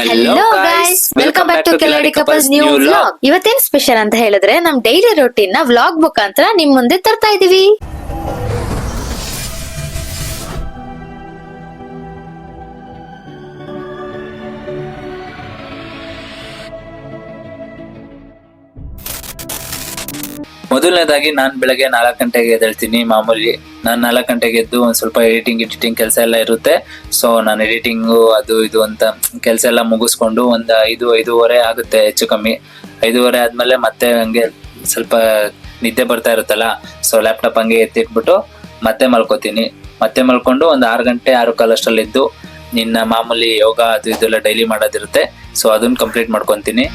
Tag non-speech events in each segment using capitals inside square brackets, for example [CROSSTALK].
Hello guys welcome back to Keladi couples new vlog ಇವತ್ತೇನ್ special ಅಂತ ಹೇಳಿದ್ರೆ ನಮ್ daily ರೊಟೀನ್ನ vlog ಮುಖಾಂತರ ನಿಮ್ ಮುಂದೆ ತರ್ತಾ ಇದೀವಿ. ಮೊದಲನೇದಾಗಿ ನಾನು ಬೆಳಗ್ಗೆ ನಾಲ್ಕು ಗಂಟೆಗೆ ಎದ್ದೇಳ್ತೀನಿ. ಮಾಮೂಲಿ ನಾನು ನಾಲ್ಕು ಗಂಟೆಗೆ ಎದ್ದು ಒಂದು ಸ್ವಲ್ಪ ಎಡಿಟಿಂಗ್ ಎಡಿಟಿಂಗ್ ಕೆಲಸ ಎಲ್ಲ ಇರುತ್ತೆ. ಸೊ ನಾನು ಎಡಿಟಿಂಗು ಅದು ಇದು ಅಂತ ಕೆಲಸ ಎಲ್ಲ ಮುಗಿಸ್ಕೊಂಡು ಒಂದು ಐದು, ಐದೂವರೆ ಆಗುತ್ತೆ ಹೆಚ್ಚು ಕಮ್ಮಿ. ಐದೂವರೆ ಆದಮೇಲೆ ಮತ್ತೆ ಹಂಗೆ ಸ್ವಲ್ಪ ನಿದ್ದೆ ಬರ್ತಾ ಇರುತ್ತಲ್ಲ ಸೊ ಲ್ಯಾಪ್ಟಾಪ್ ಹಂಗೆ ಎತ್ತಿಟ್ಬಿಟ್ಟು ಮತ್ತೆ ಮಲ್ಕೋತೀನಿ. ಮತ್ತೆ ಮಲ್ಕೊಂಡು ಒಂದು ಆರು ಗಂಟೆ, ಆರು ಕಾಲಷ್ಟರಲ್ಲಿ ಎದ್ದು ನಿನ್ನ ಮಾಮೂಲಿ ಯೋಗ ಅದು ಇದೆಲ್ಲ ಡೈಲಿ ಮಾಡೋದಿರುತ್ತೆ. ಸೊ ಅದನ್ನ ಕಂಪ್ಲೀಟ್ ಮಾಡ್ಕೊತೀನಿ.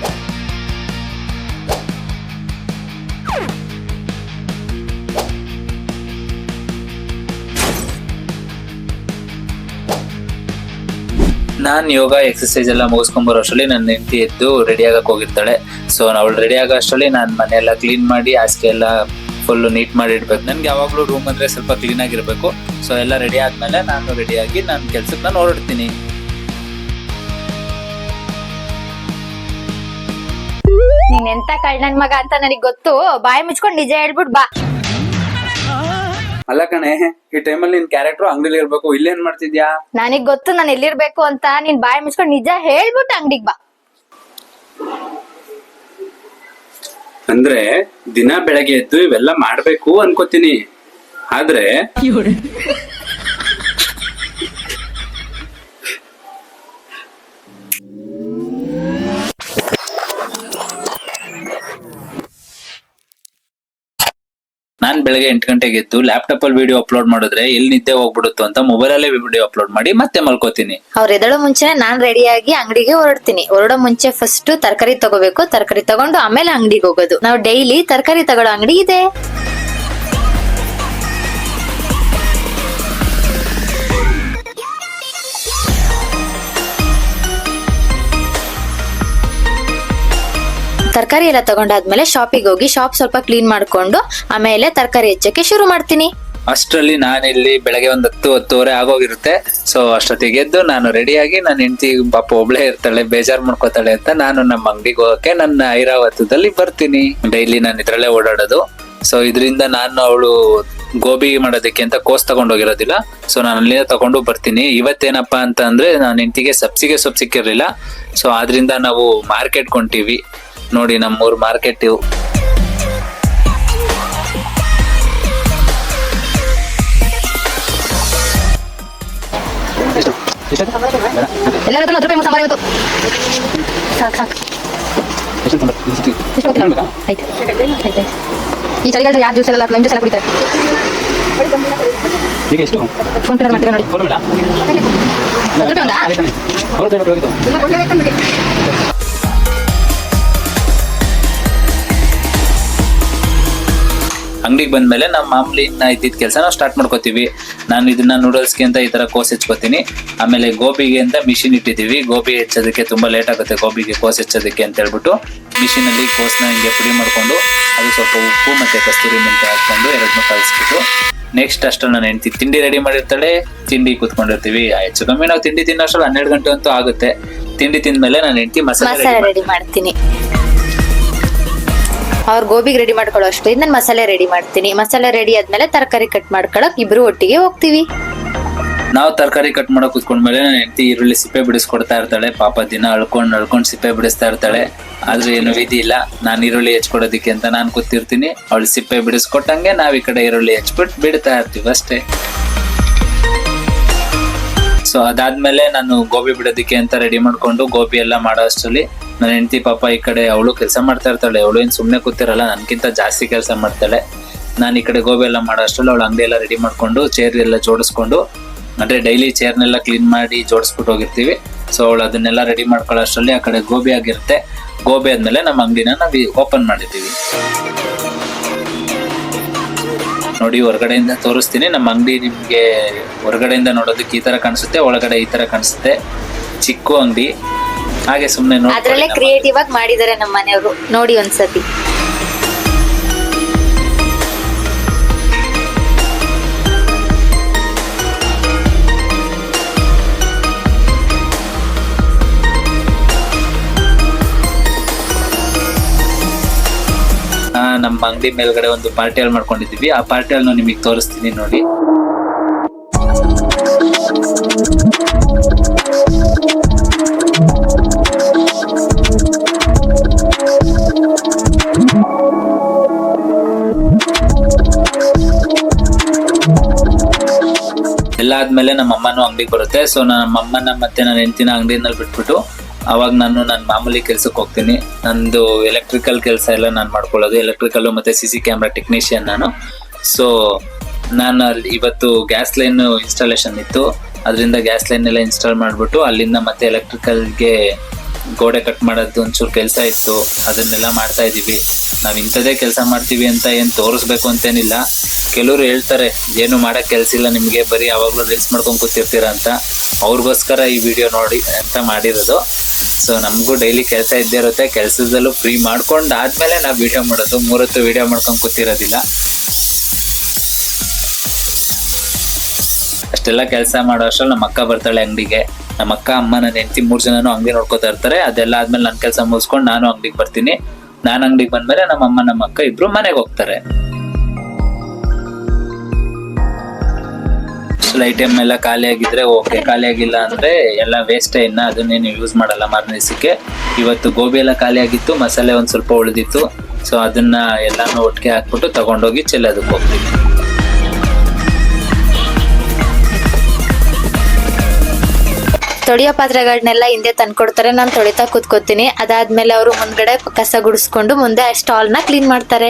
ನಾನ್ ಯೋಗ ಎಕ್ಸಸೈಸ್ ಎಲ್ಲ ಮುಗಿಸ್ಕೊಂಡ್ಬರೋ ಅಷ್ಟರಲ್ಲಿ ನನ್ನ ಹೆಂಡತಿ ಎದ್ದು ರೆಡಿ ಆಗಕ್ಕೆ ಹೋಗಿರ್ತಾಳೆ. ಸೊ ಅವಳು ರೆಡಿ ಆಗೋ ಅಷ್ಟರಲ್ಲಿ ನಾನು ಮನೆಯೆಲ್ಲ ಕ್ಲೀನ್ ಮಾಡಿ, ಹಾಸಿಗೆ ಎಲ್ಲ ಫುಲ್ಲು ನೀಟ್ ಮಾಡಿ ಇಡ್ಬೇಕು. ನನಗೆ ಯಾವಾಗಲೂ ರೂಮ್ ಅಂದರೆ ಸ್ವಲ್ಪ ಕ್ಲೀನ್ ಆಗಿರ್ಬೇಕು. ಸೊ ಎಲ್ಲ ರೆಡಿ ಆದಮೇಲೆ ನಾನು ರೆಡಿಯಾಗಿ ನನ್ನ ನಾನು ಕೆಲ್ಸಕ್ಕೆ ನಾನು ಹೊರಡ್ತೀನಿ ನೀನ್ ಎಂತ ಕಳ್ಳನ್ ಮಗ ಅಂತ ನನಗ್ ಗೊತ್ತು. ಬಾಯಿ ಮುಚ್ಕೊಂಡು ನಿಜ ಹೇಳ್ಬಿಟ್ ಬಾ. ಅಲ್ಲ ಕಣೆ ಈ ಟೈಮಲ್ಲಿ ನಿನ್ ಕ್ಯಾರೆಕ್ಟರ್ ಅಂಗಡಿಲಿ ಇರ್ಬೇಕು ಇಲ್ಲೇನ್ ಮಾಡ್ತಿದ್ಯಾ? ನನಗ್ ಗೊತ್ತು ನಾನು ಎಲ್ಲಿರ್ಬೇಕು ಅಂತ ನೀನ್ ಬಾಯಿ ಮುಚ್ಕೊಂಡು ನಿಜ ಹೇಳ್ಬಿಟ್ಟು ಅಂಗಡಿಗ್ ಬಾ. ಅಂದ್ರೆ ದಿನ ಬೆಳಗ್ಗೆ ಎದ್ದು ಇವೆಲ್ಲ ಮಾಡ್ಬೇಕು ಅನ್ಕೋತೀನಿ. ಆದ್ರೆ [LAUGHS] ಬೆಳಗ್ಗೆ ಎಂಟು ಗಂಟೆಗೆ ಎದ್ದು ಲ್ಯಾಪ್ಟಾಪ್ ಅಲ್ಲಿ ವಿಡಿಯೋ ಅಪ್ಲೋಡ್ ಮಾಡಿದ್ರೆ ಎಲ್ಲಿ ನಿದ್ದೆ ಹೋಗ್ಬಿಡುತ್ತೋ ಅಂತ ಮೊಬೈಲ್ ಅಲ್ಲೇ ವಿಡಿಯೋ ಅಪ್ಲೋಡ್ ಮಾಡಿ ಮತ್ತೆ ಮಲ್ಕೋತೀನಿ. ಅವ್ರ ಎದಳೋ ಮುಂಚೆ ನಾನ್ ರೆಡಿಯಾಗಿ ಅಂಗಡಿಗೆ ಹೊರಡ್ತೀನಿ. ಹೊರಡೋ ಮುಂಚೆ ಫಸ್ಟ್ ತರಕಾರಿ ತಗೋಬೇಕು. ತರಕಾರಿ ತಗೊಂಡು ಆಮೇಲೆ ಅಂಗಡಿಗೆ ಹೋಗೋದು. ನಾವು ಡೈಲಿ ತರಕಾರಿ ತಗೊಳ್ಳೋ ಅಂಗಡಿ ಇದೆ. ತರಕಾರಿ ಎಲ್ಲ ತಗೊಂಡಾದ್ಮೇಲೆ ಶಾಪಿಗೆ ಹೋಗಿ ಶಾಪ್ ಸ್ವಲ್ಪ ಕ್ಲೀನ್ ಮಾಡ್ಕೊಂಡು ಆಮೇಲೆ ತರಕಾರಿ ಹೆಚ್ಚಕ್ಕೆ ಶುರು ಮಾಡ್ತೀನಿ. ಅಷ್ಟರಲ್ಲಿ ನಾನಿಲ್ಲಿ ಬೆಳಗ್ಗೆ ಒಂದ್ ಹತ್ತು, ಹತ್ತುವರೆ ಆಗೋಗಿರುತ್ತೆ. ಸೊ ಅಷ್ಟೊತ್ತಿಗೆ ಎದ್ದು ನಾನು ರೆಡಿಯಾಗಿ ನನ್ನ ಹೆಂಡತಿ ಪಾಪ ಒಬ್ಳೆ ಇರ್ತಾಳೆ, ಬೇಜಾರ್ ಮಾಡ್ಕೋತಾಳೆ ಅಂತ ನಾನು ನಮ್ಮ ಅಂಗಡಿಗೆ ಹೋಗಕ್ಕೆ ನನ್ನ ಐರಾವತದಲ್ಲಿ ಬರ್ತೀನಿ. ಡೈಲಿ ನಾನು ಇದ್ರಲ್ಲೇ ಓಡಾಡೋದು. ಸೊ ಇದರಿಂದ ನಾನು ಅವಳು ಗೋಬಿ ಮಾಡೋದಕ್ಕೆ ಅಂತ ಕೋಸ್ ತಗೊಂಡೋಗಿರೋದಿಲ್ಲ. ಸೊ ನಾನು ಅಲ್ಲಿಂದ ತಗೊಂಡು ಬರ್ತೀನಿ. ಇವತ್ತೇನಪ್ಪ ಅಂತ ಅಂದ್ರೆ ನಾನು ಹೆಂಡತಿಗೆ ಸಬ್ಸಿಗೆ ಸೊಪ್ಪು ಸಿಕ್ಕಿರ್ಲಿಲ್ಲ ಸೊ ಆದ್ರಿಂದ ನಾವು ಮಾರ್ಕೆಟ್ ಕೊಂತೀವಿ ನೋಡಿ ನಮ್ಮೂರು ಮಾರ್ಕೆಟ್ ಇವು. ಈ ಚಳಿಗಾಲದ ಯಾರು ಜ್ಯೂಸ್ ಎಲ್ಲ ನಿಮ್ಮ ಜ್ಯೂಸ್ ಎಲ್ಲ ಕುಡಿತಾರೆ. ಈಗ ಎಷ್ಟು? ಫೋನ್ ಪೇ ಮಾಡ್ತೀರಾ ನೋಡಿ. ಫೋನ್ ಬೇಡ? ಅಂಗಡಿಗೆ ಬಂದ್ಮೇಲೆ ನಮ್ಮ ಮಾಮೂಲಿ ನಾ ಇದ್ದಿದ್ದ ಕೆಲಸ ನಾವು ಸ್ಟಾರ್ಟ್ ಮಾಡ್ಕೋತೀವಿ. ನಾನು ಇದನ್ನ ನೂಡಲ್ಸ್ಗೆ ಅಂತ ಈ ತರ ಕೋಸ್ ಹೆಚ್ಕೋತೀನಿ. ಆಮೇಲೆ ಗೋಬಿಗೆ ಅಂತ ಮಿಷಿನ್ ಇಟ್ಟಿದ್ದೀವಿ. ಗೋಬಿ ಹೆಚ್ಚೋದಕ್ಕೆ ತುಂಬಾ ಲೇಟ್ ಆಗುತ್ತೆ. ಗೋಬಿಗೆ ಕೋಸ್ ಹೆಚ್ಚೋದಕ್ಕೆ ಅಂತ ಹೇಳ್ಬಿಟ್ಟು ಮಿಷಿನ್ ಅಲ್ಲಿ ಕೋಸ್ನ ಹಿಂಗೆ ಪುಡಿ ಮಾಡ್ಕೊಂಡು ಅದು ಸ್ವಲ್ಪ ಉಪ್ಪು ಮತ್ತೆ ಕಸ್ತೂರಿ ಮೆಂತೆ ಹಾಕೊಂಡು ಎರಡನ್ನೂ ಕಲಿಸ್ಬಿಟ್ಟು ನೆಕ್ಸ್ಟ್ ಅಷ್ಟು ನಾನು ಹೆಂಡ್ತಿ ತಿಂಡಿ ರೆಡಿ ಮಾಡಿರ್ತಾಳೆ. ತಿಂಡಿ ಕೂತ್ಕೊಂಡಿರ್ತೀವಿ. ಹೆಚ್ಚು ಕಮ್ಮಿ ನಾವು ತಿಂಡಿ ತಿನ್ನೋಷ್ಟು ಹನ್ನೆರಡು ಗಂಟೆ ಅಂತೂ ಆಗುತ್ತೆ. ತಿಂಡಿ ತಿಂದ್ಮೇಲೆ ನಾನು ಹೆಂಡ್ತಿ ಮಸಾಲೆ ರೆಡಿ ಮಾಡ್ತೀನಿ. ಅವ್ರ ಗೋಬಿಗೆ ರೆಡಿ ಮಾಡ್ಕೊಳ್ಳೋ ಅಷ್ಟು. ನಾನು ಮಸಾಲೆ ರೆಡಿ ಮಾಡ್ತೀನಿ. ಮಸಾಲೆ ರೆಡಿ ಆದ್ಮೇಲೆ ತರಕಾರಿ ಕಟ್ ಮಾಡ್ಕೊಳಕ್ ಇಬ್ರು ಒಟ್ಟಿಗೆ ಹೋಗ್ತೀವಿ. ನಾವು ತರಕಾರಿ ಕಟ್ ಮಾಡಕ್ ಕುತ್ಕೊಂಡ್ಮೇಲೆ ಹೆಂಡತಿ ಈರುಳ್ಳಿ ಸಿಪ್ಪೆ ಬಿಡಿಸ್ಕೊಡ್ತಾ ಇರ್ತಾಳೆ. ಪಾಪ ದಿನ ಅಳ್ಕೊಂಡ್ ಅಳ್ಕೊಂಡ್ ಸಿಪ್ಪೆ ಬಿಡಿಸ್ತಾ ಇರ್ತಾಳೆ. ಆದ್ರೆ ಏನು ವಿಧಿ ಇಲ್ಲ. ನಾನು ಈರುಳ್ಳಿ ಹೆಚ್ಕೊಡೋದಕ್ಕೆ ಅಂತ ನಾನು ಕೂತಿರ್ತೀನಿ. ಅವಳು ಸಿಪ್ಪೆ ಬಿಡಿಸ್ಕೊಟ್ಟಂಗೆ ನಾವ್ ಈ ಕಡೆ ಈರುಳ್ಳಿ ಹೆಚ್ಬಿಟ್ಟು ಬಿಡ್ತಾ ಇರ್ತೀವಿ ಅಷ್ಟೇ. ಸೊ ಅದಾದ್ಮೇಲೆ ನಾನು ಗೋಬಿ ಬಿಡೋದಿಕ್ಕೆ ಅಂತ ರೆಡಿ ಮಾಡ್ಕೊಂಡು ಗೋಬಿ ಎಲ್ಲ ಮಾಡೋ ಅಷ್ಟರಲ್ಲಿ ನನ್ನ ಹೆಂಡತಿ ಪಾಪ ಈ ಕಡೆ ಅವಳು ಕೆಲಸ ಮಾಡ್ತಾ ಇರ್ತಾಳೆ, ಅವಳು ಏನು ಸುಮ್ಮನೆ ಕೂತಿರಲ್ಲ ನನಗಿಂತ ಜಾಸ್ತಿ ಕೆಲಸ ಮಾಡ್ತಾಳೆ. ನಾನು ಈ ಕಡೆ ಗೋಬಿ ಎಲ್ಲ ಮಾಡೋ ಅಷ್ಟರಲ್ಲಿ ಅವಳು ಅಂಗಡಿ ಎಲ್ಲ ರೆಡಿ ಮಾಡಿಕೊಂಡು ಚೇರ್ ಎಲ್ಲ ಜೋಡಿಸ್ಕೊಂಡು, ಅಂದರೆ ಡೈಲಿ ಚೇರ್ನೆಲ್ಲ ಕ್ಲೀನ್ ಮಾಡಿ ಜೋಡಿಸ್ಬಿಟ್ಟು ಹೋಗಿರ್ತೀವಿ. ಸೊ ಅವಳು ಅದನ್ನೆಲ್ಲ ರೆಡಿ ಮಾಡ್ಕೊಳ್ಳೋ ಅಷ್ಟರಲ್ಲಿ ಆ ಕಡೆ ಗೋಬಿ ಆಗಿರುತ್ತೆ. ಗೋಬಿ ಆದಮೇಲೆ ನಮ್ಮ ಅಂಗಡಿನ ನಾವು ಓಪನ್ ಮಾಡಿದ್ದೀವಿ. ನೋಡಿ, ಹೊರಗಡೆಯಿಂದ ತೋರಿಸ್ತೀನಿ. ನಮ್ಮ ಅಂಗಡಿ ನಿಮಗೆ ಹೊರಗಡೆಯಿಂದ ನೋಡೋದಕ್ಕೆ ಈ ಥರ ಕಾಣಿಸುತ್ತೆ, ಒಳಗಡೆ ಈ ಥರ ಕಾಣಿಸುತ್ತೆ. ಚಿಕ್ಕ ಅಂಗಡಿ. ಹಾಗೆ ಸುಮ್ಮನೆ ಅದರಲ್ಲೇ ಕ್ರಿಯೇಟಿವ್ ಆಗಿ ಮಾಡಿದ್ದಾರೆ ನಮ್ಮ ಮನೆಯವರು. ನೋಡಿ ಒಂದ್ಸತಿ. ನಮ್ಮ ಅಂಗಡಿ ಮೇಲ್ಗಡೆ ಒಂದು ಪಾರ್ಟಿ ಹಾಲ್ ಮಾಡ್ಕೊಂಡಿದ್ವಿ ಆ ಪಾರ್ಟಿ ಹಾಲ್ ನಿಮಗೆ ತೋರಿಸ್ತೀನಿ ನೋಡಿ. ಆದ್ಮೇಲೆ ನಮ್ಮ ಅಮ್ಮನೂ ಅಂಗಡಿಗೆ ಬರುತ್ತೆ. ಸೊ ನಮ್ಮ ಅಮ್ಮನ ಮತ್ತೆ ನನ್ನ ಹೆಂಡತಿನ ಅಂಗಡಿನಲ್ಲಿ ಬಿಟ್ಬಿಟ್ಟು ಅವಾಗ ನಾನು ನನ್ನ ಮಾಮೂಲಿ ಕೆಲ್ಸಕ್ಕೆ ಹೋಗ್ತೀನಿ. ನಂದು ಎಲೆಕ್ಟ್ರಿಕಲ್ ಕೆಲಸ ಎಲ್ಲ ನಾನು ಮಾಡ್ಕೊಳ್ಳೋದು. ಎಲೆಕ್ಟ್ರಿಕಲ್ ಮತ್ತೆ ಸಿ ಸಿ ಕ್ಯಾಮ್ರಾ ಟೆಕ್ನಿಷಿಯನ್ ನಾನು. ಸೊ ನಾನು ಅಲ್ಲಿ ಇವತ್ತು ಗ್ಯಾಸ್ ಲೈನ್ ಇನ್ಸ್ಟಾಲೇಷನ್ ಇತ್ತು. ಅದರಿಂದ ಗ್ಯಾಸ್ ಲೈನ್ ಎಲ್ಲ ಇನ್ಸ್ಟಾಲ್ ಮಾಡಿಬಿಟ್ಟು ಅಲ್ಲಿಂದ ಮತ್ತೆ ಎಲೆಕ್ಟ್ರಿಕಲ್ಗೆ ಗೋಡೆ ಕಟ್ ಮಾಡೋದು ಒಂಚೂರು ಕೆಲಸ ಇತ್ತು. ಅದನ್ನೆಲ್ಲ ಮಾಡ್ತಾ ಇದ್ದೀವಿ. ನಾವು ಇಂಥದೇ ಕೆಲಸ ಮಾಡ್ತೀವಿ ಅಂತ ಏನು ತೋರಿಸ್ಬೇಕು ಅಂತೇನಿಲ್ಲ. ಕೆಲವರು ಹೇಳ್ತಾರೆ, ಏನು ಮಾಡೋಕೆ ಕೆಲಸ ಇಲ್ಲ ನಿಮಗೆ, ಬರೀ ಯಾವಾಗಲೂ ರೀಲ್ಸ್ ಮಾಡ್ಕೊಂಡು ಕೂತಿರ್ತೀರ ಅಂತ. ಅವ್ರಿಗೋಸ್ಕರ ಈ ವಿಡಿಯೋ ನೋಡಿ ಅಂತ ಮಾಡಿರೋದು. ಸೊ ನಮಗೂ ಡೈಲಿ ಕೆಲಸ ಇದ್ದೇ ಇರುತ್ತೆ. ಕೆಲಸದಲ್ಲೂ ಫ್ರೀ ಮಾಡ್ಕೊಂಡು ಆದಮೇಲೆ ನಾವು ವಿಡಿಯೋ ಮಾಡೋದು. ಮೂರತ್ತು ವಿಡಿಯೋ ಮಾಡ್ಕೊಂಡು ಕೂತಿರೋದಿಲ್ಲ. ಅಷ್ಟೆಲ್ಲ ಕೆಲಸ ಮಾಡೋ ಅಷ್ಟ್ರಲ್ಲಿ ನಮ್ಮ ಅಕ್ಕ ಬರ್ತಾಳೆ ಅಂಗಡಿಗೆ. ನಮ್ಮ ಅಕ್ಕ ಅಮ್ಮ ನನ್ನ ಹೆಂಡತಿ ಮೂರ್ ಜನನು ಅಂಗಡಿ ನೋಡ್ಕೋತಾ ಇರ್ತಾರೆ. ಅದೆಲ್ಲ ಆದ್ಮೇಲೆ ನನ್ನ ಕೆಲಸ ಮುಗಿಸ್ಕೊಂಡು ನಾನು ಅಂಗಡಿಗೆ ಬರ್ತೀನಿ. ನಾನು ಅಂಗಡಿಗೆ ಬಂದ್ಮೇಲೆ ನಮ್ಮ ಅಮ್ಮ, ನಮ್ಮ ಅಕ್ಕ ಇಬ್ರು ಮನೆಗೆ ಹೋಗ್ತಾರೆ. ಐಟಮ್ ಎಲ್ಲ ಖಾಲಿ ಆಗಿದ್ರೆ ಓಕೆ, ಖಾಲಿ ಆಗಿಲ್ಲ ಅಂದ್ರೆ ಎಲ್ಲ ವೇಸ್ಟ್ ಇನ್ನ ಅದನ್ನೇನು ಯೂಸ್ ಮಾಡಲ್ಲ ಮಾರನೇ ದಿವಸಕ್ಕೆ ಇವತ್ತು ಗೋಬಿ ಎಲ್ಲ ಖಾಲಿ ಆಗಿತ್ತು, ಮಸಾಲೆ ಒಂದ್ ಸ್ವಲ್ಪ ಉಳಿದಿತ್ತು. ಸೊ ಅದನ್ನ ಎಲ್ಲಾನು ಒಟ್ಟಿಗೆ ಹಾಕ್ಬಿಟ್ಟು ತಗೊಂಡೋಗಿ ಚೆಲ್ಲೋದಕ್ಕೆ ಹೋಗ್ತೀವಿ. ತೊಳೆಯೋ ಪಾತ್ರೆಗಳನ್ನೆಲ್ಲ ಹಿಂದೆ ತಂದ್ಕೊಡ್ತಾರೆ. ನಾನು ತೊಳಿತಾ ಕೂತ್ಕೋತೀನಿ. ಅದಾದ್ಮೇಲೆ ಅವರು ಮುಂದ್ಗಡೆ ಕಸ ಗುಡಿಸ್ಕೊಂಡು ಮುಂದೆ ಸ್ಟಾಲ್ನ ಕ್ಲೀನ್ ಮಾಡ್ತಾರೆ.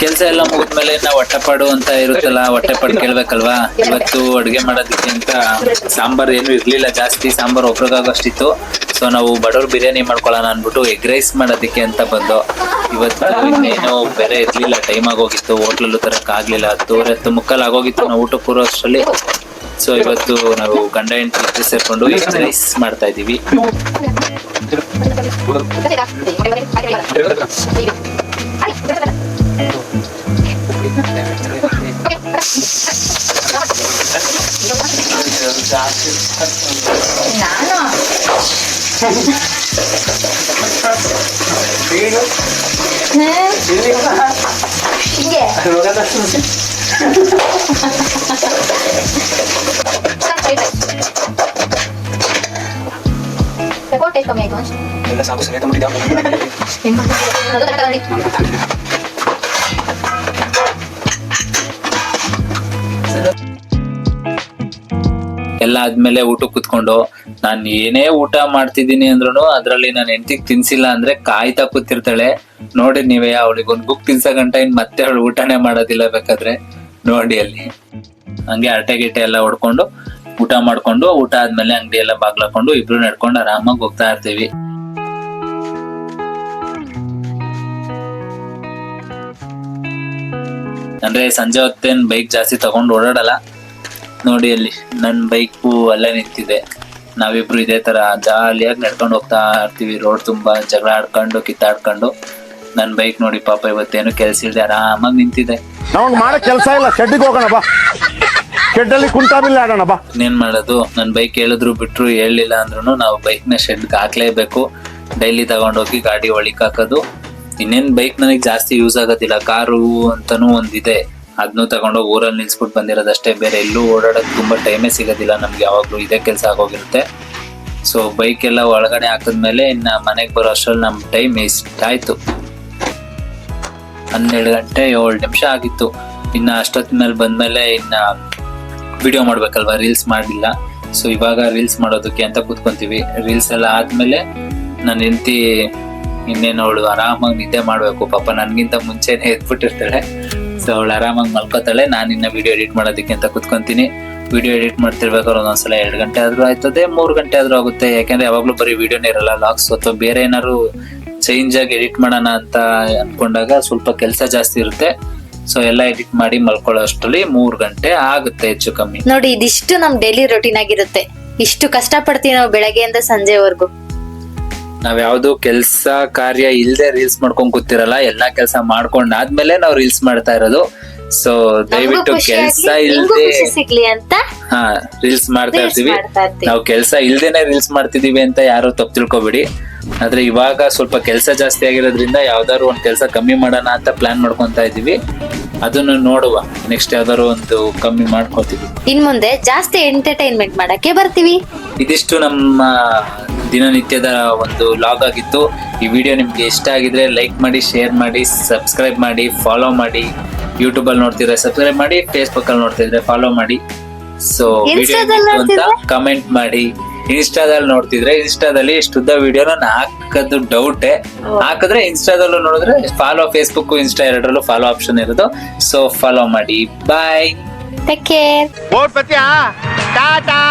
ಕೆಲಸ ಎಲ್ಲ ಮುಗಿದ್ಮೇಲೆ ನಾವು ಹೊಟ್ಟೆಪಾಡು ಅಂತ ಇರುತ್ತಲ್ಲ ಹೊಟ್ಟೆಪಾಡು ಕೇಳ್ಬೇಕಲ್ವಾ? ಇವತ್ತು ಅಡುಗೆ ಮಾಡೋದಕ್ಕಿಂತ ಸಾಂಬಾರ್ ಏನು ಇರ್ಲಿಲ್ಲ, ಜಾಸ್ತಿ ಸಾಂಬಾರ್ ಒಬ್ರಿಗಾಗಷ್ಟಿತ್ತು. ಸೊ ನಾವು ಬಡವ್ರು ಬಿರಿಯಾನಿ ಮಾಡ್ಕೊಳ್ಳೋಣ ಅನ್ಬಿಟ್ಟು ಎಗ್ ರೈಸ್ ಮಾಡೋದಕ್ಕೆ ಅಂತ ಬಂದು, ಇವತ್ತು ಇನ್ನೇನು ಬೇರೆ ಇರ್ಲಿಲ್ಲ ಟೈಮ್ ಆಗೋಗಿತ್ತು, ಹೋಟ್ಲಲ್ಲೂ ತರಕ್ ಆಗ್ಲಿಲ್ಲ ಹತ್ತುವರೆ ಹತ್ತು ಮುಕ್ಕಲ್ ಆಗೋಗಿತ್ತು, ನಾವು ಊಟ ಕೂರೋ ಅಷ್ಟರಲ್ಲಿ. ಸೊ ಇವತ್ತು ನಾವು ಗಂಡ ಹೆಂಡತಿ ಸೇರ್ಕೊಂಡು ಎಗ್ ರೈಸ್ ಮಾಡ್ತಾ ಇದೀವಿ Nano? Sige ko. Hmm? Sige ko na. Sige. Ano ka na? Sa corte ka, Megon? Nasa ako sa nito, magiging ako. Yung magiging ako. Nagtatagalit. Nagtatagalit. ಎಲ್ಲ ಆದ್ಮೇಲೆ ಊಟ ಕುತ್ಕೊಂಡು, ನಾನ್ ಏನೇ ಊಟ ಮಾಡ್ತಿದ್ದೀನಿ ಅಂದ್ರೂ ಅದ್ರಲ್ಲಿ ನಾನು ಹೆಂಡತಿಗೆ ತಿನ್ಸಿಲ್ಲ ಅಂದ್ರೆ ಕಾಯ್ತಾ ಕೂತಿರ್ತಾಳೆ. ನೋಡಿ ನೀವೇ ಅವಳಿಗೆ ಒಂದು ಬುಕ್ ತಿನ್ಸ ಗಂಟ ಇನ್ ಮತ್ತೆ ಅವಳು ಊಟನೇ ಮಾಡೋದಿಲ್ಲ ಬೇಕಾದ್ರೆ. ನೋಡಿ ಅಲ್ಲಿ. ಹಂಗೆ ಅರಟೆ ಗಿಟೆ ಎಲ್ಲ ಹೊಡ್ಕೊಂಡು ಊಟ ಮಾಡ್ಕೊಂಡು, ಊಟ ಆದ್ಮೇಲೆ ಅಂಗಡಿ ಎಲ್ಲ ಬಾಗ್ಲಾಕೊಂಡು ಇಬ್ರು ನಡ್ಕೊಂಡು ಆರಾಮಾಗಿ ಹೋಗ್ತಾ ಇರ್ತೀವಿ. ಅಂದ್ರೆ ಸಂಜೆ ಹೊತ್ತೇನ್ ಬೈಕ್ ಜಾಸ್ತಿ ತಗೊಂಡು ಓಡಾಡಲ್ಲ. ನೋಡಿ ಅಲ್ಲಿ ನನ್ನ ಬೈಕು ಅಲ್ಲೇ ನಿಂತಿದೆ. ನಾವಿಬ್ರು ಇದೇ ತರ ಜಾಲಿಯಾಗಿ ನಡ್ಕೊಂಡು ಹೋಗ್ತಾ ಇರ್ತೀವಿ. ರೋಡ್ ತುಂಬಾ ಜಗಳ ಆಡ್ಕೊಂಡು ಕಿತ್ತಾಡ್ಕೊಂಡು. ನನ್ ಬೈಕ್ ನೋಡಿ ಪಾಪ ಇವತ್ತೇನು ಕೆಲ್ಸ ಇಲ್ಲದೆ ಆರಾಮಾಗಿ ನಿಂತಿದೆ. ಮಾಡಕ್ ಕೆಲಸ ಇಲ್ಲ. ಶೆಡ್ಡಿಗೆ ಹೋಗೋಣ ಬಾ. ಶೆಡ್ಡಲ್ಲಿ ಕುಂಟಾಬಿಲ್ಲ ಆಡೋಣ ಬಾ. ಇನ್ನೇನ್ ಮಾಡೋದು? ನನ್ ಬೈಕ್ ಹೇಳಿದ್ರು ಬಿಟ್ರು ಹೇಳಿಲ್ಲ ಅಂದ್ರೂ ನಾವು ಬೈಕ್ನ ಶೆಡ್ಗೆ ಹಾಕ್ಲೇಬೇಕು. ಡೈಲಿ ತಗೊಂಡೋಗಿ ಗಾಡಿ ಒಳಿಕ್ ಹಾಕೋದು. ಇನ್ನೇನ್ ಬೈಕ್ ನನಗೆ ಜಾಸ್ತಿ ಯೂಸ್ ಆಗೋದಿಲ್ಲ. ಕಾರು ಅಂತಾನೂ ಒಂದಿದೆ. ಅದನ್ನು ತಗೊಂಡು ಊರಲ್ಲಿ ನಿಲ್ಸ್ಬಿಟ್ಟು ಬಂದಿರೋದಷ್ಟೇ. ಬೇರೆ ಎಲ್ಲೂ ಓಡಾಡೋಕ್ಕೆ ತುಂಬ ಟೈಮೇ ಸಿಗೋದಿಲ್ಲ. ನಮ್ಗೆ ಯಾವಾಗಲೂ ಇದೇ ಕೆಲಸ ಆಗೋಗಿರುತ್ತೆ. ಸೊ ಬೈಕ್ ಎಲ್ಲ ಒಳಗಡೆ ಹಾಕಿದ್ಮೇಲೆ ಇನ್ನ ಮನೆಗೆ ಬರೋ ಅಷ್ಟರಲ್ಲಿ ನಮ್ಮ ಟೈಮ್ ಇಷ್ಟಾಯಿತು ಹನ್ನೆರಡು ಗಂಟೆ ಏಳು ನಿಮಿಷ ಆಗಿತ್ತು. ಇನ್ನ ಅಷ್ಟೊತ್ತ ಮೇಲೆ ಬಂದಮೇಲೆ ಇನ್ನ ವಿಡಿಯೋ ಮಾಡಬೇಕಲ್ವಾ? ರೀಲ್ಸ್ ಮಾಡಲಿಲ್ಲ ಸೊ ಇವಾಗ ರೀಲ್ಸ್ ಮಾಡೋದಕ್ಕೆ ಅಂತ ಕೂತ್ಕೊಂತೀವಿ. ರೀಲ್ಸ್ ಎಲ್ಲ ಆದ್ಮೇಲೆ ನಾನು ಹೆಂಡತಿ ಇನ್ನೇನು ಅವಳು ಆರಾಮಾಗಿ ನಿದ್ದೆ ಮಾಡಬೇಕು. ಪಾಪ ನನಗಿಂತ ಮುಂಚೆನೇ ಎದ್ಬಿಟ್ಟಿರ್ತಾಳೆ. ಸೊ ಅವಳು ಆರಾಮಾಗಿ ಮಲ್ಕೋತಾಳೆ. ನಾನು ಇನ್ನ ವಿಡಿಯೋ ಎಡಿಟ್ ಮಾಡೋದಕ್ಕೆ ಅಂತ ಕುತ್ಕೊಂತೀನಿ. ವಿಡಿಯೋ ಎಡಿಟ್ ಮಾಡ್ತಿರ್ಬೇಕಾದ್ರೆ ಒಂದೊಂದ್ಸಲ ಎರಡು ಗಂಟೆ ಆದ್ರೂ ಆಯ್ತದೆ ಮೂರು ಗಂಟೆ ಆದ್ರೂ ಆಗುತ್ತೆ. ಯಾಕೆಂದ್ರೆ ಯಾವಾಗಲೂ ಬರೀ ವಿಡಿಯೋನೇ ಇರಲ್ಲ ಲಾಕ್ಸ್ ಅಥವಾ ಬೇರೆ ಏನಾದ್ರು ಚೇಂಜ್ ಆಗಿ ಎಡಿಟ್ ಮಾಡೋಣ ಅಂತ ಅನ್ಕೊಂಡಾಗ ಸ್ವಲ್ಪ ಕೆಲಸ ಜಾಸ್ತಿ ಇರುತ್ತೆ. ಸೊ ಎಲ್ಲ ಎಡಿಟ್ ಮಾಡಿ ಮಲ್ಕೊಳ್ಳೋ ಅಷ್ಟರಲ್ಲಿ ಮೂರು ಗಂಟೆ ಆಗುತ್ತೆ ಹೆಚ್ಚು ಕಮ್ಮಿ. ನೋಡಿ, ಇದಿಷ್ಟು ನಮ್ ಡೈಲಿ ರೊಟೀನ್ ಆಗಿರುತ್ತೆ. ಇಷ್ಟು ಕಷ್ಟ ಪಡ್ತೀವಿ ನಾವು ಬೆಳಗ್ಗೆಯಿಂದ ಸಂಜೆವರೆಗೂ. ನಾವ್ ಯಾವ್ದು ಕೆಲ್ಸ ಕಾರ್ಯ ಇಲ್ದೆ ರೀಲ್ಸ್ ಮಾಡ್ಕೊಂಡ್ ಕೂತಿರಲ್ಲ ಎಲ್ಲಾ ಕೆಲಸ ಮಾಡ್ಕೊಂಡ್ ಆದ್ಮೇಲೆ ನಾವ್ ರೀಲ್ಸ್ ಮಾಡ್ತಾ ಇರೋದು. ಸೊ ದಯವಿಟ್ಟು ಕೆಲ್ಸ ಇಲ್ದೆ ಸಿಗ್ಲಿ ಅಂತ ಹಾ ರೀಲ್ಸ್ ಮಾಡ್ತಾ ಇರ್ತೀವಿ. ನಾವು ಕೆಲಸ ಇಲ್ದೇನೆ ರೀಲ್ಸ್ ಮಾಡ್ತಿದೀವಿ ಅಂತ ಯಾರು ತಪ್ಪು ತಿಳ್ಕೊಬೇಡಿ. ಆದ್ರೆ ಇವಾಗ ಸ್ವಲ್ಪ ಕೆಲಸ ಜಾಸ್ತಿ ಆಗಿರೋದ್ರಿಂದ ಯಾವ್ದಾದ್ರು ಒಂದ್ ಕೆಲಸ ಕಮ್ಮಿ ಮಾಡೋಣ ಅಂತ ಪ್ಲಾನ್ ಮಾಡ್ಕೊಂತ ಇದೀವಿ ಅದನ್ನು ನೋಡುವ. ನೆಕ್ಸ್ಟ್ ಯಾವ್ದಾದ್ರು ಒಂದು ಕಮ್ಮಿ ಮಾಡ್ಕೋತೀವಿ. ಇನ್ ಮುಂದೆ ಜಾಸ್ತಿ ಎಂಟರ್ಟೈನ್ಮೆಂಟ್ ಮಾಡಕ್ಕೆ ಬರ್ತೀವಿ. ಇದಿಷ್ಟು ನಮ್ಮ ದಿನನಿತ್ಯದ ಒಂದು ಲಾಗ್ ಆಗಿತ್ತು. ಈ ವಿಡಿಯೋ ನಿಮಗೆ ಇಷ್ಟ ಆಗಿದ್ರೆ ಲೈಕ್ ಮಾಡಿ ಶೇರ್ ಮಾಡಿ ಸಬ್ಸ್ಕ್ರೈಬ್ ಮಾಡಿ ಫಾಲೋ ಮಾಡಿ. ಯೂಟ್ಯೂಬ್ ಅಲ್ಲಿ ನೋಡ್ತಿದ್ರೆ ಸಬ್ಸ್ಕ್ರೈಬ್ ಮಾಡಿ ಫೇಸ್ಬುಕ್ ಅಲ್ಲಿ ನೋಡ್ತಿದ್ರೆ ಫಾಲೋ ಮಾಡಿ. ಸೊ ವಿಡಿಯೋ ಅಂತ? ಕಮೆಂಟ್ ಮಾಡಿ. ಇನ್ಸ್ಟಾದಲ್ಲಿ ನೋಡ್ತಿದ್ರೆ ಇನ್ಸ್ಟಾದಲ್ಲಿ ಇಷ್ಟುದ್ದ ವಿಡಿಯೋನ ಹಾಕೋದು ಡೌಟೇ ಹಾಕಿದ್ರೆ ಇನ್ಸ್ಟಾದಲ್ಲೂ ನೋಡಿದ್ರೆ ಫಾಲೋ ಫೇಸ್ಬುಕ್ ಇನ್ಸ್ಟಾ ಎರಡರಲ್ಲೂ ಫಾಲೋ ಆಪ್ಷನ್ ಇರೋದು. ಸೊ ಫಾಲೋ ಮಾಡಿ. Bye take care Tata.